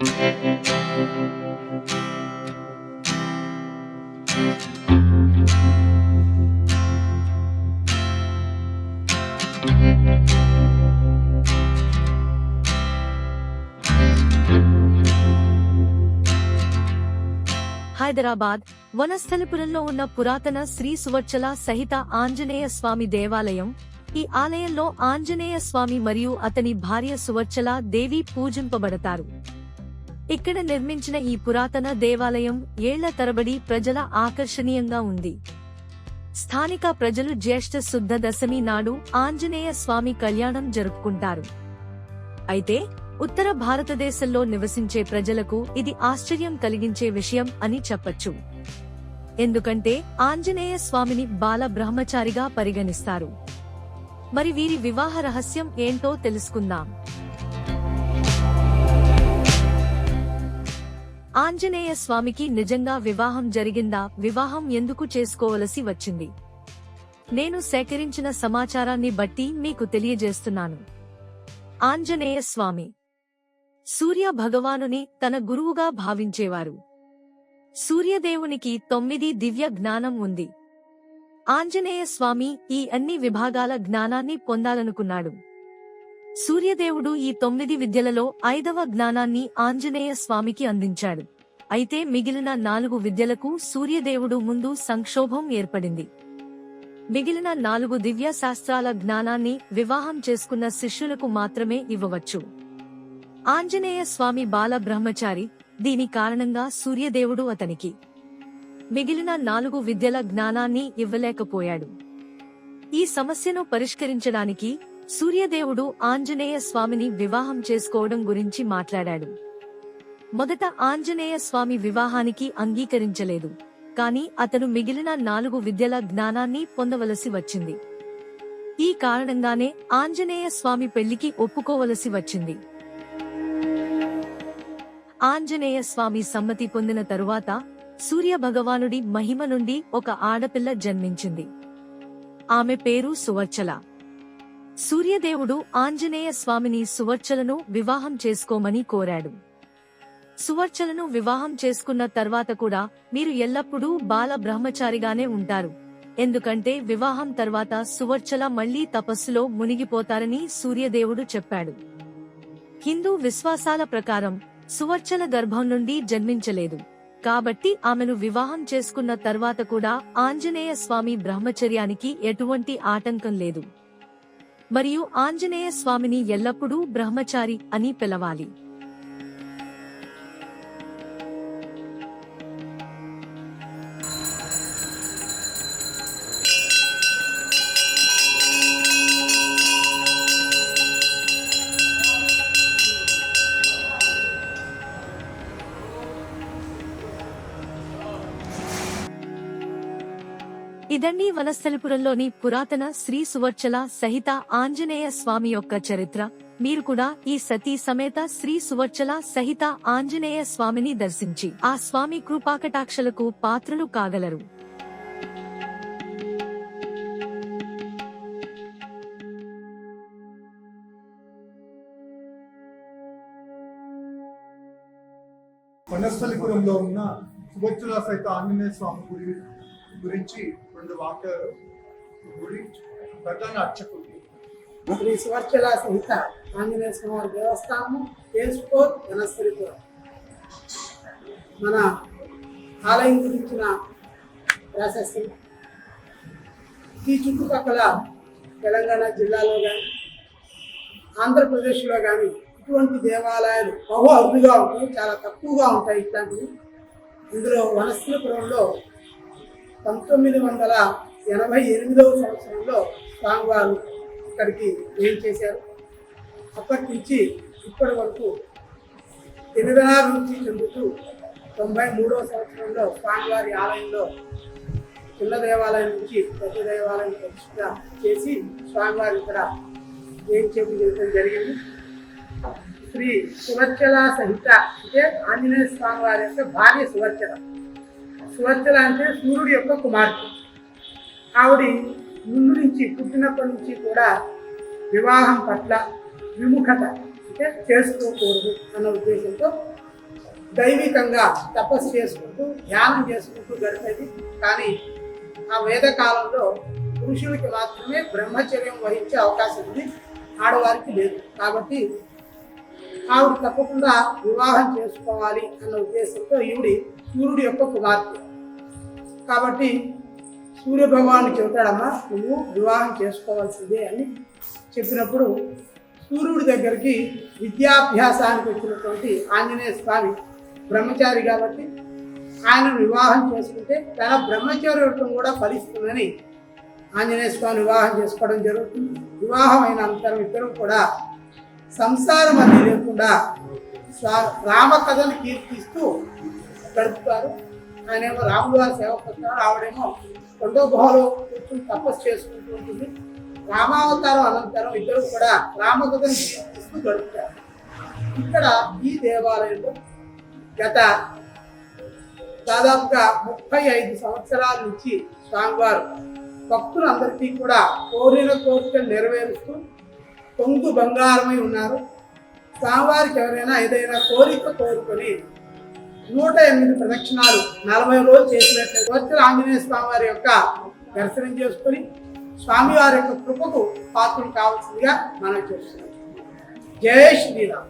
హైదరాబాద్ వనస్థలిపురంలో ఉన్న పురాతన శ్రీ సువర్చల సహిత ఆంజనేయ స్వామి దేవాలయం. ఈ ఆలయంలో ఆంజనేయ స్వామి మరియు అతని భార్య సువర్చల దేవి పూజింపబడతారు. ఇక్కడ నిర్మించిన ఈ పురాతన దేవాలయం ఏళ్ళ తరబడి ప్రజల ఆకర్షణీయంగా ఉంది. స్థానిక ప్రజలు జ్యేష్ఠ శుద్ధ దశమి నాడు ఆంజనేయ స్వామి కళ్యాణం జరుపుకుంటారు. అయితే ఉత్తర భారతదేశంలో నివసించే ప్రజలకు ఇది ఆశ్చర్యం కలిగించే విషయం అని చెప్పచ్చు. ఎందుకంటే ఆంజనేయ స్వామిని బాల బ్రహ్మచారిగా పరిగణిస్తారు. మరి వీరి వివాహ రహస్యం ఏంటో తెలుసుకుందాం. ఆంజనేయ స్వామికి నిజంగా వివాహం జరిగిందా? వివాహం ఎందుకు చేసుకోవలసి వచ్చింది? నేను సేకరించిన సమాచారాన్ని బట్టి మీకు తెలియజేస్తున్నాను. ఆంజనేయ స్వామి. సూర్య భగవానుని తన గురువుగా భావించేవారు. సూర్యదేవునికి తొమ్మిది దివ్య జ్ఞానం ఉంది. ఆంజనేయ స్వామి ఈ అన్ని విభాగాల జ్ఞానాన్ని పొందాలనుకున్నాడు. సూర్యదేవుడు ఈ తొమ్మిది విద్యలలో ఐదవ జ్ఞానాన్ని ఆంజనేయ స్వామికి అందించాడు. అయితే మిగిలిన నాలుగు విద్యలకు సూర్యదేవుడు ముందు సంక్షోభం ఏర్పడింది. మిగిలిన నాలుగు దివ్య శాస్త్రాల జ్ఞానాన్ని వివాహం చేసుకున్న శిష్యులకు మాత్రమే ఇవ్వవచ్చు. ఆంజనేయ స్వామి బాల బ్రహ్మచారి దీని కారణంగా సూర్యదేవుడు అతనికి మిగిలిన నాలుగు విద్యల జ్ఞానాన్ని ఇవ్వలేకపోయాడు. ఈ సమస్యను పరిష్కరించడానికి సూర్యదేవుడు ఆంజనేయ స్వామిని వివాహం చేసుకోవడం గురించి మాట్లాడాడు. మొదట ఆంజనేయ స్వామి వివాహానికి అంగీకరించలేదు కాని అతను మిగిలిన నాలుగు విద్యల జ్ఞానాన్ని పొందవలసి వచ్చింది. ఈ కారణంగానే ఆంజనేయ స్వామి పెళ్ళికి ఒప్పుకోవలసి వచ్చింది. ఆంజనేయ స్వామి సమ్మతి పొందిన తరువాత సూర్య భగవానుడి మహిమ నుండి ఒక ఆడపిల్ల జన్మించింది. ఆమె పేరు సువర్చల. సూర్యదేవుడు ఆంజనేయ స్వామిని సువర్చలను వివాహం చేసుకోమని కోరాడు. సువర్చలను వివాహం చేసుకున్న తర్వాత కూడా మీరు ఎల్లప్పుడూ బాల బ్రహ్మచారిగానే ఉంటారు. ఎందుకంటే వివాహం తర్వాత సువర్చల మళ్ళీ తపస్సులో మునిగిపోతారని సూర్యదేవుడు చెప్పాడు. హిందూ విశ్వాసాల ప్రకారం సువర్చల గర్భం నుండి జన్మించలేదు. కాబట్టి ఆమెను వివాహం చేసుకున్న తర్వాత కూడా ఆంజనేయ స్వామి బ్రహ్మచర్యానికి ఎటువంటి ఆటంకం లేదు. మరియు ఆంజనేయ స్వామిని ఎల్లప్పుడూ బ్రహ్మచారి అని పిలవాలి. ఇదండి వనస్థలిపురంలోని పురాతన శ్రీ సువర్చల సహిత ఆంజనేయ స్వామి యొక్క చరిత్ర. మీరు కూడా ఈ సతీ సమేత శ్రీ సువర్చల సహిత ఆంజనేయ స్వామిని దర్శించి ఆ స్వామి కృపాకటాక్షలకు పాత్రలు కాగలరు. వనస్థలిపురంలో ఉన్న సుభద్రుల సహిత ఆంజనేయ స్వామి గురించి రెండు వాక్యాలు గుడి ప్రధాన అర్చకుడు శ్రీ సువర్చల సహిత ఆంజనేయ స్వామి దేవస్థానము ఫేస్బుక్ వనస్థలిపురం మన ఆలయం గురించిన ప్రాశస్యం. ఈ చుట్టుపక్కల తెలంగాణ జిల్లాలో కానీ ఆంధ్రప్రదేశ్లో కానీ ఇటువంటి దేవాలయాలు బహు అరుదుగా ఉంటాయి చాలా తక్కువగా ఉంటాయి ఇట్లాంటివి. ఇందులో వనస్థలిపురంలో పంతొమ్మిది వందల ఎనభై ఎనిమిదవ సంవత్సరంలో స్వామివారు ఇక్కడికి ఏం చేశారు. అప్పటి నుంచి ఇప్పటి వరకు దినదినాభివృద్ధి చెందుతూ తొంభై మూడవ సంవత్సరంలో స్వామివారి ఆలయంలో చిన్న దేవాలయం నుంచి పెద్ద దేవాలయం ప్రతిష్ట చేసి స్వామివారి ఇక్కడ ఏం చేయడం జరిగింది. శ్రీ సువర్చల సహిత అంటే ఆంజనేయ స్వామి వారి యొక్క భార్య సువర్చల. సువర్చల అంటే సూర్యుడి యొక్క కుమార్తె. ఆవిడ ముందు నుంచి పుట్టినప్పటి నుంచి కూడా వివాహం పట్ల విముఖత అంటే చేసుకోకూడదు అన్న ఉద్దేశంతో దైవికంగా తపస్సు చేసుకుంటూ ధ్యానం చేసుకుంటూ గడిపేది. కానీ ఆ వేదకాలంలో పురుషులకి మాత్రమే బ్రహ్మచర్యం వహించే అవకాశం ఉంది. ఆడవారికి లేదు. కాబట్టి ఆవిడ తప్పకుండా వివాహం చేసుకోవాలి అన్న ఉద్దేశంతో ఈవిడి సూర్యుడి యొక్క కుమార్తె కాబట్టి సూర్యభగవాను చెబుతాడమ్మా నువ్వు వివాహం చేసుకోవాల్సిందే అని చెప్పినప్పుడు సూర్యుడి దగ్గరికి విద్యాభ్యాసానికి వచ్చినటువంటి ఆంజనేయ స్వామి బ్రహ్మచారి కాబట్టి ఆయన వివాహం చేసుకుంటే చాలా బ్రహ్మచర్యత్వం కూడా ఫలిస్తుందని ఆంజనేయ స్వామి వివాహం చేసుకోవడం జరుగుతుంది. వివాహం అయిన అంతరం ఇద్దరు కూడా సంసారం అది లేకుండా రామ కథలు కీర్తిస్తూ గడుపుతారు. ఆయనేమో రాముడు గారు సేవ ఆవిడేమో రెండో గుహలో కూర్చుని తపస్సు చేసుకుంటూ ఉంటుంది. రామావతారం అనంతరం ఇద్దరు కూడా రామకథను కీర్తిస్తూ గడుపుతారు. ఇక్కడ ఈ దేవాలయంలో గత దాదాపుగా ముప్పై ఐదు సంవత్సరాల నుంచి స్వామివారు భక్తులందరికీ కూడా కోరిన కోరికలు నెరవేరుస్తూ పొంగు బంగారమై ఉన్నారు. స్వామివారికి ఎవరైనా ఏదైనా కోరిక కోరుకొని నూట ఎనిమిది ప్రదక్షిణాలు నలభై రోజులు చేసినట్లు వచ్చిన ఆంజనేయ స్వామివారి యొక్క దర్శనం చేసుకొని స్వామివారి యొక్క కృపకు పాత్రలు కావాల్సిందిగా మనం చేస్తున్నాం. జయ శ్రీరామ్.